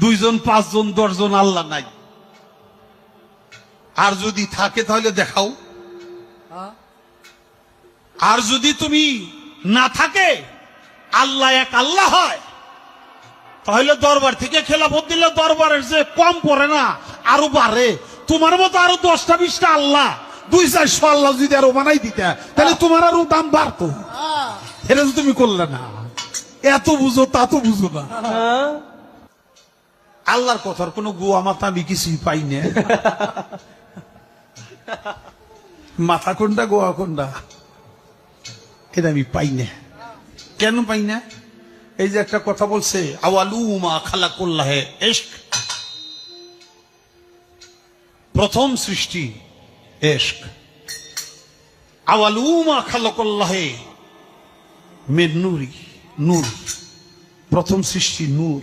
দুইজন পাঁচজন দশজন আল্লাহ নাই। আর যদি থাকে তাহলে দেখাও। আর যদি তুমি না থাকে আল্লাহ এক আল্লাহ হয় তাহলে দরবার থেকে খেলাফত দিলে দরবারের যে কম পড়ে না আরও বাড়ে। তোমার মতো আরও দশটা বিশটা আল্লাহ দুই চারশো আল্লাহ যদি আরও বানাই দিতে তাহলে তোমার আরও দাম বাড়তো। এটা তুমি করলে না। এত বুঝো তা তো বুঝো না। আল্লাহর কথার কোনো গোয়া মাথা আমি কিছুই পাই না। মাথা কোনটা গোয়া কোনটা? এটা আমি পাই না। কেন পাই না? এই যে একটা কথা বলছে আওয়ালুমা খালা এশক। প্রথম সৃষ্টি এশক। আওয়ালুমা খালা করলাহে মের নুরি, নূর। প্রথম সৃষ্টি নূর।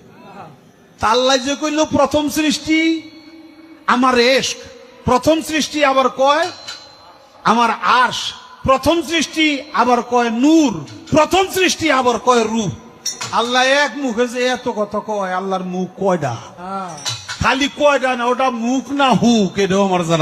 তাল্লাই যে কইল প্রথম সৃষ্টি আমার এশক প্রথম সৃষ্টি আবার কয় আমার আশ প্রথম সৃষ্টি আবার কয় নূর প্রথম সৃষ্টি আবার কয় রূপ। আল্লাহ এক মুখে যে এত কথা কয় আল্লাহর মুখ কয়ডা? খালি কয়ডা না ওটা মুখ না হুক এটাও আমার জানা